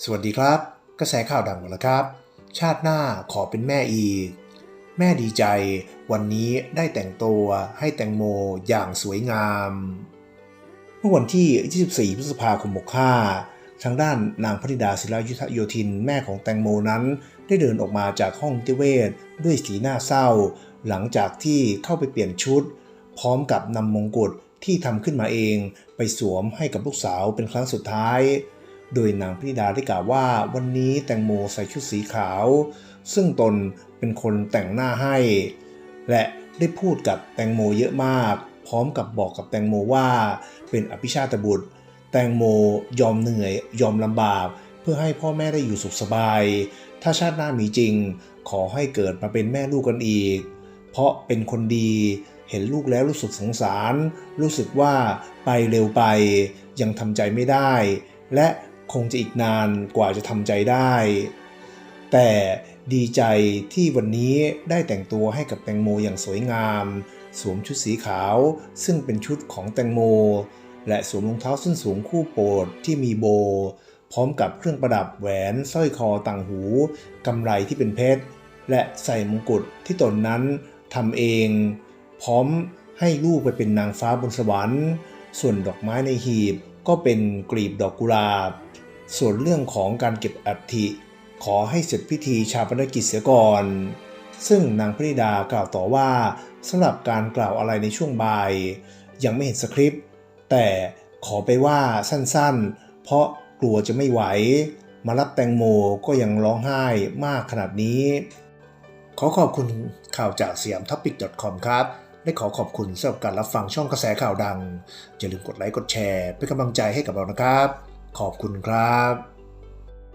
สวัสดีครับ กระแสข่าวดังหมดแล้วครับ ชาติหน้าขอเป็นแม่อีก แม่ดีใจ วันนี้ได้แต่งตัวให้แตงโมอย่างสวยงาม เมื่อวันที่ 24 พฤษภาคม65ทางด้านนางพนิดาศิลายุทธโยธิน แม่ของแตงโมนั้น ได้เดินออกมาจากห้องนิติเวชด้วยสีหน้าเศร้า หลังจากที่เข้าไปเปลี่ยนชุด พร้อมกับนำมงกุฎที่ทำขึ้นมาเอง ไปสวมให้กับลูกสาวเป็นครั้งสุดท้าย โดยนางพิดาได้กล่าวว่าวันนี้แตงโมใส่ชุดสีขาว ซึ่งตนเป็นคนแต่งหน้าให้ และได้พูดกับแตงโมเยอะมาก พร้อมกับบอกกับแตงโมว่า เป็นอภิชาตบุตร แตงโมยอมเหนื่อยยอมลำบาก เพื่อให้พ่อแม่ได้อยู่สุขสบาย ถ้าชาติหน้ามีจริง ขอให้เกิดมาเป็นแม่ลูกกันอีก เพราะเป็นคนดีเห็นลูกแล้วรู้สึกสงสาร รู้สึกว่าไปเร็วไป ยังทำใจไม่ได้ และ คงจะอีกนานกว่าจะทำใจได้ แต่ดีใจที่วันนี้ได้แต่งตัวให้กับแตงโมอย่างสวยงาม สวมชุดสีขาว ซึ่งเป็นชุดของแตงโม และสวมรองเท้าส้นสูงคู่โปรดที่มีโบ พร้อมกับเครื่องประดับแหวนสร้อยคอต่างหูกำไรที่เป็นเพชร และใส่มงกุฎที่ตนนั้นทำเอง พร้อมให้ลูกไปเป็นนางฟ้าบนสวรรค์ ส่วนดอกไม้ในหีบก็เป็นกลีบดอกกุหลาบ ส่วนเรื่องของการเก็บอัฐิ ขอให้เสร็จพิธีชาปนกิจเสียก่อน ซึ่งนางพนิดากล่าวต่อว่าสำหรับการกล่าวอะไรในช่วงบ่าย ยังไม่เห็นสคริปต์ แต่ขอไปว่าสั้นๆ เพราะกลัวจะไม่ไหว มารับแตงโมก็ยังร้องไห้มากขนาดนี้ ขอขอบคุณข่าวจากสยามท็อปิก .com ครับและขอขอบคุณสำหรับการรับฟังช่องกระแสข่าวดัง อย่าลืมกดไลค์กดแชร์ เป็นกำลังใจให้กับเรานะครับ ขอบคุณครับ